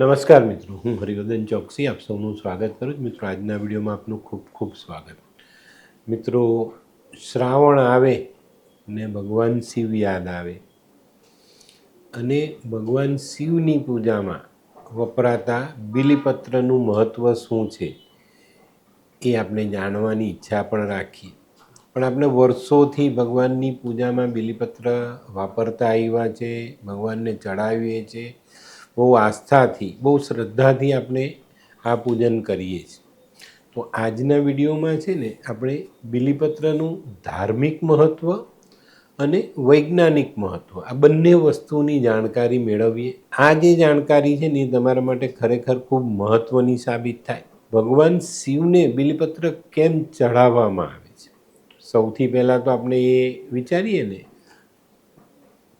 નમસ્કાર મિત્રો, હું હરિવર્ધન ચોકસી, આપ સૌનું સ્વાગત કરું છું. મિત્રો, આજના વિડીયોમાં આપનું ખૂબ ખૂબ સ્વાગત. મિત્રો, શ્રાવણ આવે ને ભગવાન શિવ યાદ આવે. અને ભગવાન શિવની પૂજામાં વપરાતા બિલીપત્રનું મહત્ત્વ શું છે એ આપણે જાણવાની ઈચ્છા પણ રાખીએ. પણ આપણે વર્ષોથી ભગવાનની પૂજામાં બિલીપત્ર વાપરતા આવ્યા છે, ભગવાનને ચડાવીએ છીએ બહુ આસ્થાથી, બહુ શ્રદ્ધાથી આપણે આ પૂજન કરીએ છીએ. તો આજના વિડીયોમાં છે ને, આપણે બિલીપત્રનું ધાર્મિક મહત્ત્વ અને વૈજ્ઞાનિક મહત્ત્વ આ બંને વસ્તુની જાણકારી મેળવીએ. આ જે જાણકારી છે ને, એ તમારા માટે ખરેખર ખૂબ મહત્ત્વની સાબિત થાય. ભગવાન શિવને બિલીપત્ર કેમ ચઢાવવામાં આવે છે? સૌથી પહેલાં તો આપણે એ વિચારીએ ને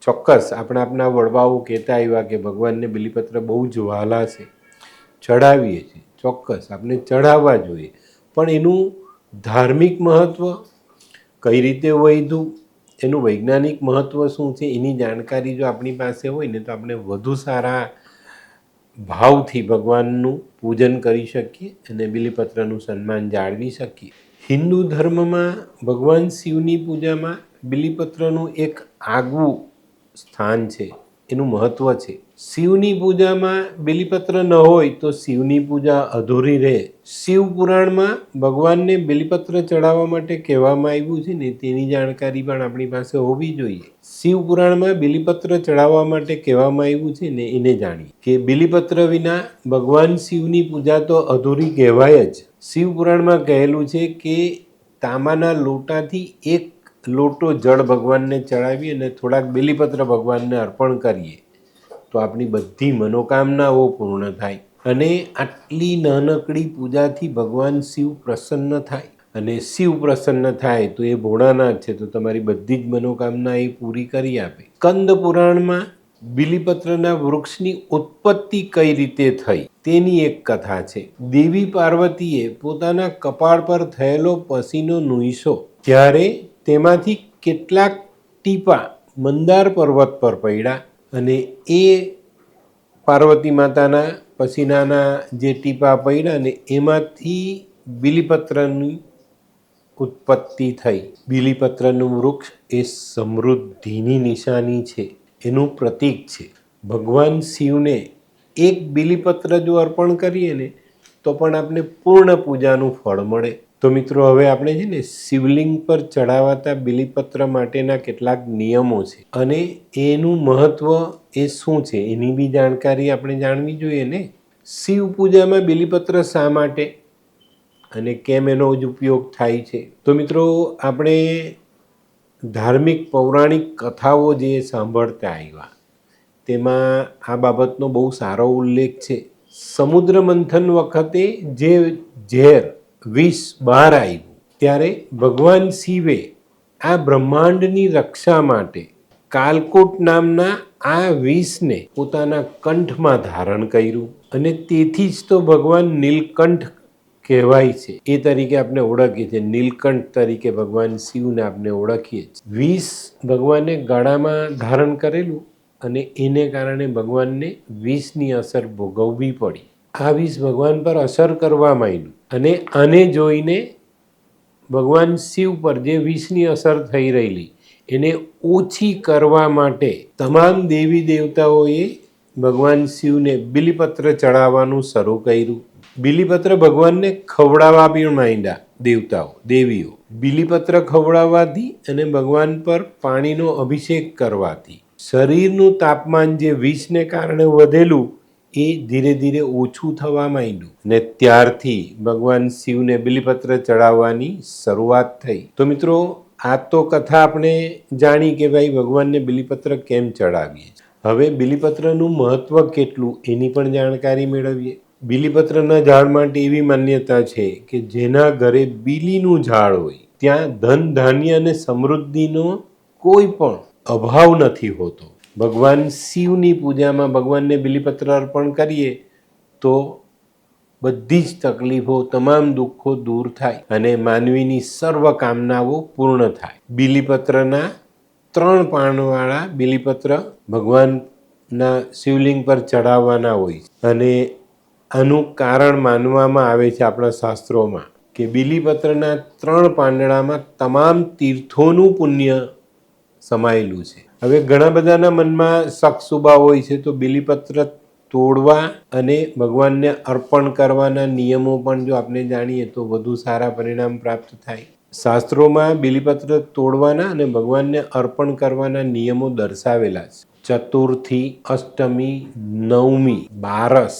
ચોક્કસ આપણે આપણા વડવાઓ કહેતા આવ્યા કે ભગવાનને બિલીપત્ર બહુ જ વહાલા છે. ચઢાવીએ છીએ. ચોક્કસ આપણે ચઢાવવા જોઈએ. પણ એનું ધાર્મિક મહત્ત્વ કઈ રીતે વધ્યું? એનું વૈજ્ઞાનિક મહત્ત્વ શું છે? એની જાણકારી જો આપણી પાસે હોય ને તો આપણે વધુ સારા ભાવથી ભગવાનનું પૂજન કરી શકીએ અને બિલીપત્રનું સન્માન જાળવી શકીએ. હિન્દુ ધર્મમાં ભગવાન શિવની પૂજામાં બિલીપત્રનું એક આગવું સ્થાન છે, એનું મહત્ત્વ છે. શિવની પૂજામાં બિલીપત્ર ન હોય તો શિવની પૂજા અધૂરી રહે. શિવ પુરાણમાં ભગવાનને બિલીપત્ર ચડાવવા માટે કહેવામાં આવ્યું છે ને તેની જાણકારી પણ આપણી પાસે હોવી જોઈએ. શિવ પુરાણમાં બિલીપત્ર ચડાવવા માટે કહેવામાં આવ્યું છે ને એને જાણીએ. કે બિલીપત્ર વિના ભગવાન શિવની પૂજા તો અધૂરી કહેવાય જ. શિવ પુરાણમાં કહેલું છે કે તાંબાના લોટાથી એક લોટો જળ ભગવાનને ચડાવી અને થોડાક બેલીપત્ર ભગવાનને અર્પણ કરીએ, તો આપણી બધી મનોકામનાઓ પૂર્ણ થાય અને આટલી નાનકડી પૂજાથી ભગવાન શિવ પ્રસન્ન થાય. અને શિવ પ્રસન્ન થાય તો એ ભોળાનાથ છે, તો તમારી બધી જ મનોકામના એ પૂરી કરી આપે. કંદ પુરાણમાં બિલીપત્રના વૃક્ષની ઉત્પત્તિ કઈ રીતે થઈ તેની એક કથા છે. દેવી પાર્વતીએ પોતાના કપાળ પર થયેલો પસીનો નુઈસો ત્યારે તેમાંથી કેટલાક ટીપા મંદાર પર્વત પર પડ્યા અને એ પાર્વતી માતાના પસીનાના જે ટીપા પડ્યા ને એમાંથી બિલીપત્રની ઉત્પત્તિ થઈ. બિલીપત્રનું વૃક્ષ એ સમૃદ્ધિની નિશાની છે, એનું પ્રતીક છે. ભગવાન શિવને એક બિલીપત્ર જો અર્પણ કરીએ ને, તો પણ આપણે પૂર્ણ પૂજાનું ફળ મળે. તો મિત્રો, હવે આપણે છે ને શિવલિંગ પર ચડાવાતા બિલીપત્ર માટેના કેટલાક નિયમો છે અને એનું મહત્ત્વ એ શું છે એની બી જાણકારી આપણે જાણવી જોઈએ ને? શિવ પૂજામાં બિલીપત્ર શા માટે અને કેમ એનો જ ઉપયોગ થાય છે? તો મિત્રો, આપણે ધાર્મિક પૌરાણિક કથાઓ જે સાંભળતા આવ્યા, તેમાં આ બાબતનો બહુ સારો ઉલ્લેખ છે. સમુદ્ર મંથન વખતે જે ઝેર વિષ બહાર આવ્યું ત્યારે ભગવાન શિવે આ બ્રહ્માંડની રક્ષા માટે કાલકોટ નામના આ વિષને પોતાના કંઠમાં ધારણ કર્યું. અને તેથી જ તો ભગવાન નીલકંઠ કહેવાય છે. એ તરીકે આપણે ઓળખીએ છીએ. નીલકંઠ તરીકે ભગવાન શિવને આપણે ઓળખીએ છીએ. વિષ ભગવાને ગળામાં ધારણ કરેલું અને એને કારણે ભગવાનને વિષની અસર ભોગવવી પડી. આ વિષ ભગવાન પર અસર કરવા માંડ્યું. અને આને જોઈને ભગવાન શિવ પર જે વિષની અસર થઈ રહેલી, એને ઓછી કરવા માટે તમામ દેવી દેવતાઓએ ભગવાન શિવને બિલીપત્ર ચડાવવાનું શરૂ કર્યું. બિલીપત્ર ભગવાનને ખવડાવવા પણ માંડ્યા દેવતાઓ, દેવીઓ. બિલીપત્ર ખવડાવવાથી અને ભગવાન પર પાણીનો અભિષેક કરવાથી શરીરનું તાપમાન જે વિષને કારણે વધેલું એ ધીરે ધીરે ઓછું થવા માંડ્યું. ને ત્યારથી ભગવાન શિવને બિલીપત્ર ચડાવવાની શરૂઆત થઈ. તો મિત્રો, આ તો કથા આપણે જાણી કે ભાઈ ભગવાનને બિલીપત્ર કેમ ચડાવીએ હવે બિલીપત્રનું મહત્ત્વ કેટલું એની પણ જાણકારી મેળવીએ. બિલીપત્રના ઝાડ માટે એવી માન્યતા છે કે જેના ઘરે બીલીનું ઝાડ હોય, ત્યાં ધન, ધાન્ય અને સમૃદ્ધિનો કોઈ પણ અભાવ નથી હોતો. ભગવાન શિવની પૂજામાં ભગવાનને બિલીપત્ર અર્પણ કરીએ, તો બધી જ તકલીફો, તમામ દુઃખો દૂર થાય અને માનવીની સર્વ કામનાઓ પૂર્ણ થાય બિલીપત્રના ત્રણ પાનવાળા બિલીપત્ર ભગવાનના શિવલિંગ પર ચડાવવાના હોય છે. અને આનું કારણ માનવામાં આવે છે આપણા શાસ્ત્રોમાં કે બિલીપત્રના ત્રણ પાંદડામાં તમામ તીર્થોનું પુણ્ય સમાયેલું છે. હવે ઘણા બધાના મનમાં શુભા હોય છે તો બિલીપત્ર તોડવા અને ભગવાનને અર્પણ કરવાના નિયમો પણ જો આપણે જાણીએ તો વધુ સારા પરિણામ પ્રાપ્ત થાય. શાસ્ત્રોમાં બિલીપત્ર તોડવાના અને ભગવાનને અર્પણ કરવાના નિયમો દર્શાવેલા છે. ચતુર્થી, અષ્ટમી, નવમી, બારસ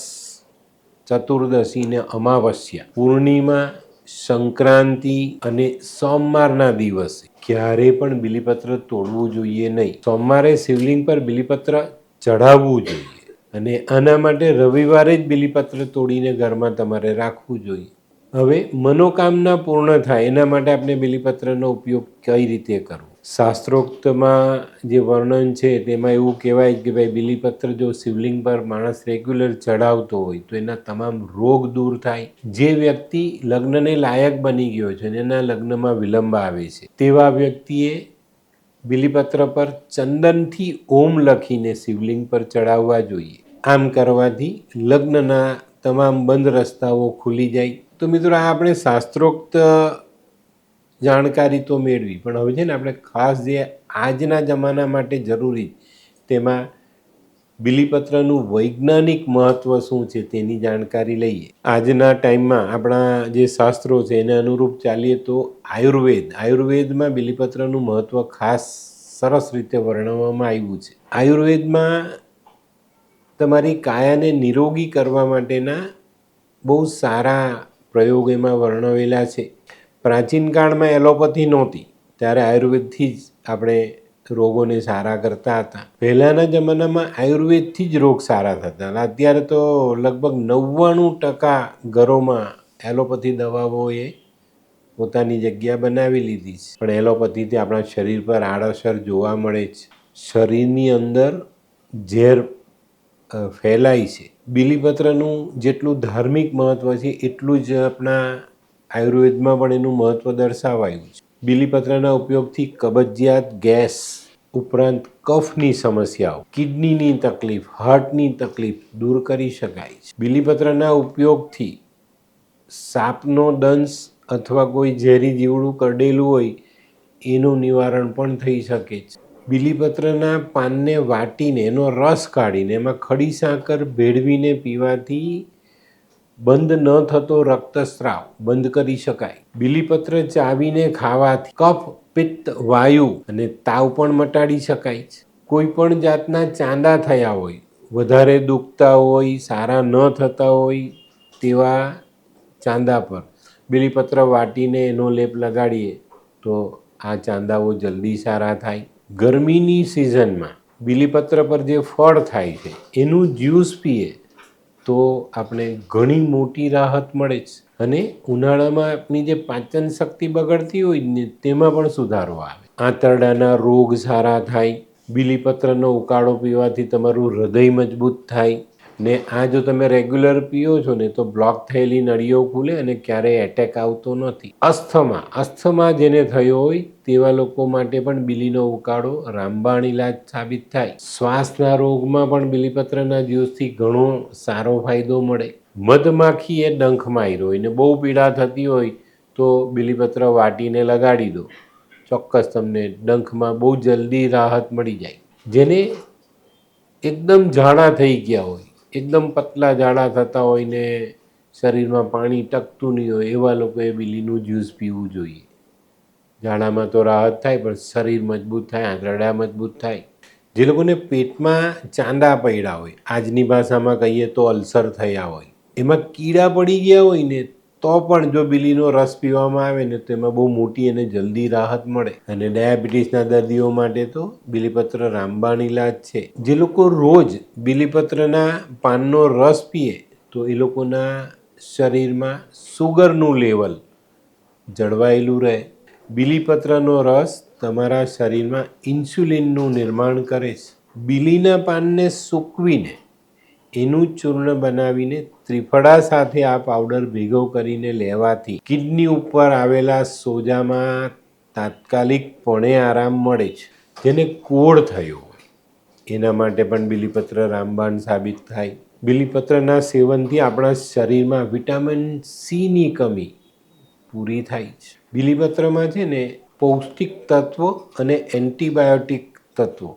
ચતુર્દશી ને અમાવસ્યા, પૂર્ણિમા સંક્રાંતિ અને સોમવારના દિવસે ક્યારે પણ બિલીપત્ર તોડવું જોઈએ નહીં. સોમવારે શિવલિંગ પર બિલીપત્ર ચઢાવવું જોઈએ અને આના માટે રવિવારે જ બિલીપત્ર તોડીને ઘરમાં તમારે રાખવું જોઈએ. હવે મનોકામના પૂર્ણ થાય એના માટે આપણે બિલીપત્રનો ઉપયોગ કઈ રીતે કરવો? શાસ્ત્રોક્તમાં જે વર્ણન છે, તેમાં એવું કહેવાય કે ભાઈ બિલીપત્ર જો શિવલિંગ પર માણસ રેગ્યુલર ચઢાવતો હોય, તો એના તમામ રોગ દૂર થાય. જે વ્યક્તિ લગ્નને લાયક બની ગયો છે અને એના લગ્નમાં વિલંબ આવે છે, તેવા વ્યક્તિએ બિલીપત્ર પર ચંદનથી ઓમ લખીને શિવલિંગ પર ચડાવવા જોઈએ. આમ કરવાથી લગ્નના તમામ બંધ રસ્તાઓ ખુલી જાય. તો મિત્રો, આ આપણે શાસ્ત્રોક્ત જાણકારી તો મેળવી. પણ હવે છે ને આપણે ખાસ જે આજના જમાના માટે જરૂરી તેમાં બિલીપત્રનું વૈજ્ઞાનિક મહત્ત્વ શું છે તેની જાણકારી લઈએ. આજના ટાઈમમાં આપણા જે શાસ્ત્રો છે એને અનુરૂપ ચાલીએ તો આયુર્વેદ. આયુર્વેદમાં બિલીપત્રનું મહત્ત્વ ખાસ સરસ રીતે વર્ણવવામાં આવ્યું છે. આયુર્વેદમાં તમારી કાયાને નિરોગી કરવા માટેના બહુ સારા પ્રયોગ એમાં વર્ણવેલા છે. પ્રાચીન કાળમાં એલોપથી નહોતી. ત્યારે આયુર્વેદથી જ આપણે રોગોને સારા કરતા હતા. પહેલાંના જમાનામાં આયુર્વેદથી જ રોગ સારા થતા હતા. અત્યારે તો લગભગ નવ્વાણું ટકા ઘરોમાં એલોપથી દવાઓએ પોતાની જગ્યા બનાવી લીધી છે. પણ એલોપથીથી આપણા શરીર પર આડઅસર જોવા મળે છે. શરીરની અંદર ઝેર ફેલાય છે. બીલીપત્રનું જેટલું ધાર્મિક મહત્ત્વ છે, એટલું જ આપણા આયુર્વેદમાં પણ એનું મહત્ત્વ દર્શાવાયું છે. બીલીપત્રના ઉપયોગથી કબજિયાત ગેસ ઉપરાંત કફની સમસ્યાઓ, કિડનીની તકલીફ, હાર્ટની તકલીફ દૂર કરી શકાય છે. બીલીપત્રના ઉપયોગથી સાપનો દંશ અથવા કોઈ ઝેરી જીવડું કરડેલું હોય, એનું નિવારણ પણ થઈ શકે છે. બીલીપત્રના પાનને વાટીને એનો રસ કાઢીને એમાં ખડી સાકર ભેળવીને પીવાથી બંધ ન થતો રક્તસ્રાવ, બંધ કરી શકાય. બીલીપત્ર ચાવીને ખાવાથી કફ, પિત્ત, વાયુ અને તાવ પણ મટાડી શકાય છે. કોઈ પણ જાતના ચાંદા થયા હોય, વધારે દુખતા હોય, સારા ન થતા હોય તેવા ચાંદા પર બીલીપત્ર વાટીને એનો લેપ લગાડીએ તો આ ચાંદાઓ જલ્દી સારા થાય. ગરમીની સિઝનમાં બીલીપત્ર પર જે ફળ થાય છે, એનું જ્યુસ પીએ તો આપણે ઘણી મોટી રાહત મળે છે અને ઉનાળામાં આપણી જે પાચન શક્તિ બગડતી હોય ને તેમાં પણ સુધારો આવે. આંતરડાના રોગ સારા થાય, બીલીપત્રનો ઉકાળો પીવાથી તમારું હૃદય મજબૂત થાય ને આ જો તમે રેગ્યુલર પીઓ છો ને, તો બ્લોક થયેલી નળીઓ ખુલે અને ક્યારેય એટેક આવતો નથી. અસ્થમા. અસ્થમા જેને થયો હોય, તેવા લોકો માટે પણ બીલીનો ઉકાળો રામબાણ ઇલાજ સાબિત થાય. શ્વાસના રોગમાં પણ બિલીપત્રના જ્યુસથી ઘણો સારો ફાયદો મળે. મધમાખી એ ડંખ માર્યો હોય ને બહુ પીડા થતી હોય, તો બીલીપત્ર વાટીને લગાડી દો. ચોક્કસ તમને ડંખમાં બહુ જલ્દી રાહત મળી જાય. જેને એકદમ ઝાડા થઈ ગયા હોય એકદમ પતલા ઝાડા થતા હોય ને શરીરમાં પાણી ટકતું નહીં હોય, એવા લોકોએ બીલીનું જ્યુસ પીવું જોઈએ. ઝાડામાં તો રાહત થાય, પણ શરીર મજબૂત થાય, આંતરડા મજબૂત થાય. જે લોકોને પેટમાં ચાંદા પડ્યા હોય, આજની ભાષામાં કહીએ તો અલ્સર થયા હોય, એમાં કીડા પડી ગયા હોય ને તો પણ જો બીલીનો રસ પીવામાં આવે ને તો એમાં બહુ મોટી અને જલ્દી રાહત મળે. અને ડાયાબિટીસના દર્દીઓ માટે તો બીલીપત્ર રામબાણ ઇલાજ છે. જે લોકો રોજ બીલીપત્રના પાનનો રસ પીએ તો એ લોકોના શરીરમાં સુગરનું લેવલ જળવાયેલું રહે. બીલીપત્રનો રસ તમારા શરીરમાં ઇન્સ્યુલિનનું નિર્માણ કરે છે. બીલીના પાનને સૂકવીને એનું ચૂર્ણ બનાવીને ત્રિફળા સાથે આ પાવડર ભેગો કરીને લેવાથી કિડની ઉપર આવેલા સોજામાં તાત્કાલિકપણે આરામ મળે છે. જેને કોળ થયો હોય. એના માટે પણ બીલીપત્ર રામબાણ સાબિત થાય. બીલીપત્રના સેવનથી આપણા શરીરમાં વિટામિન સીની કમી પૂરી થાય છે. બીલીપત્રમાં છે ને, પૌષ્ટિક તત્વો અને એન્ટીબાયોટિક તત્વો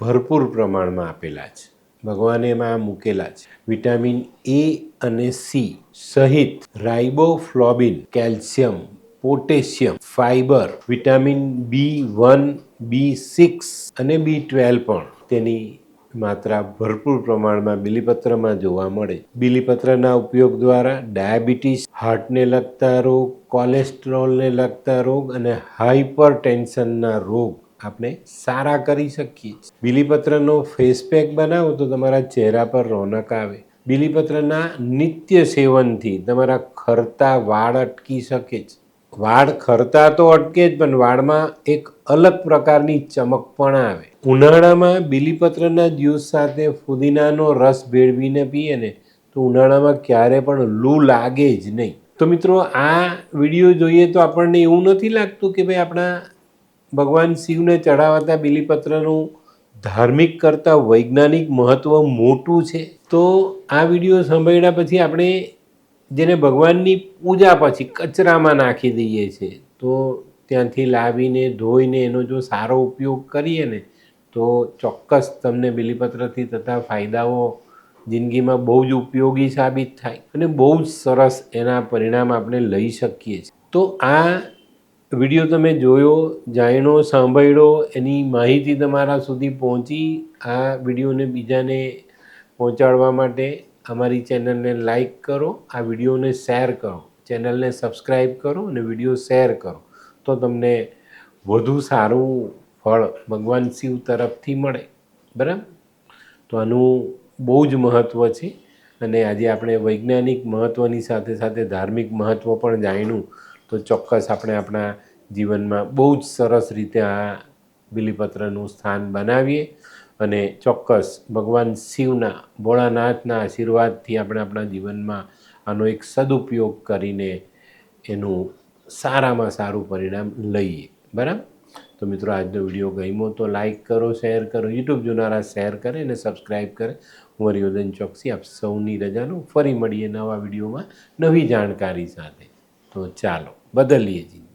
ભરપૂર પ્રમાણમાં આપેલા છે. ભગવાને એમાં મૂકેલા છે. વિટામિન એ અને સી સહિત riboflavin, calcium, potassium, fibre, vitamin B one, B six અને બી ટ્વેલ્વ પણ તેની માત્રા ભરપૂર પ્રમાણમાં બીલીપત્રમાં જોવા મળે. બીલીપત્રના ઉપયોગ દ્વારા ડાયાબિટીસ, હાર્ટને લગતા રોગ, કોલેસ્ટ્રોલને લગતા રોગ અને હાઇપર ટેન્શનના રોગ આપણે સારા કરી શકીએ બીલીપત્રનો ફેસ પેક બનાવો તો તમારા ચહેરા પર રોનક આવે. બીલીપત્રના નિત્ય સેવનથી તમારા ખરતા વાળ અટકી શકે છે. વાળ ખરતા તો અટકે જ, પણ વાળમાં એક અલગ પ્રકારની ચમક પણ આવે. ઉનાળામાં બીલીપત્રના જ્યુસ સાથે ફુદીનાનો રસ ભેળવીને પીએ ને, તો ઉનાળામાં ક્યારે પણ લૂ લાગે જ નહીં. તો મિત્રો, આ વીડિયો જોઈએ તો આપણને એવું નથી લાગતું કે ભાઈ આપણા ભગવાન શિવને ચડાવાતા બિલીપત્રનું ધાર્મિક કરતાં વૈજ્ઞાનિક મહત્ત્વ મોટું છે. તો આ વીડિયો સાંભળ્યા પછી આપણે જેને ભગવાનની પૂજા પછી કચરામાં નાખી દઈએ છીએ, તો ત્યાંથી લાવીને, ધોઈને એનો જો સારો ઉપયોગ કરીએ ને, તો ચોક્કસ તમને બિલીપત્રથી થતા ફાયદાઓ જિંદગીમાં બહુ જ ઉપયોગી સાબિત થાય અને બહુ જ સરસ એના પરિણામ આપણે લઈ શકીએ છીએ. તો આ વીડિયો તમે જોયો, જાણ્યો, સાંભળ્યો, એની માહિતી તમારા સુધી પહોંચી, આ વિડીયોને બીજાને પહોંચાડવા માટે અમારી ચેનલને લાઈક કરો, આ વિડીયોને શેર કરો, ચેનલને સબસ્ક્રાઈબ કરો અને વીડિયો શેર કરો, તો તમને વધુ સારું ફળ ભગવાન શિવ તરફથી મળે, બરાબર? તો આનું બહુ જ મહત્ત્વ છે અને આજે આપણે વૈજ્ઞાનિક મહત્ત્વની સાથે સાથે ધાર્મિક મહત્ત્વ પણ જાણ્યું, તો ચોક્કસ આપણે આપણા જીવનમાં બહુ જ સરસ રીતે આ બિલીપત્રનું સ્થાન બનાવીએ અને ચોક્કસ ભગવાન શિવના, ભોળાનાથના આશીર્વાદથી આપણે આપણા જીવનમાં આનો એક સદુપયોગ કરીને એનું સારામાં સારું પરિણામ લઈએ. બરાબર? તો મિત્રો, આજનો વીડિયો ગમ્યો તો લાઇક કરો, શેર કરો, યુટ્યુબ જોનારા શેર કરે અને સબસ્ક્રાઈબ કરે. હું હરિવર્ધન ચોકસી, આપ સૌની રજાનું ફરી મળીએ નવા વિડીયોમાં નવી જાણકારી સાથે. તો ચાલો, બદલીએ જિંદગી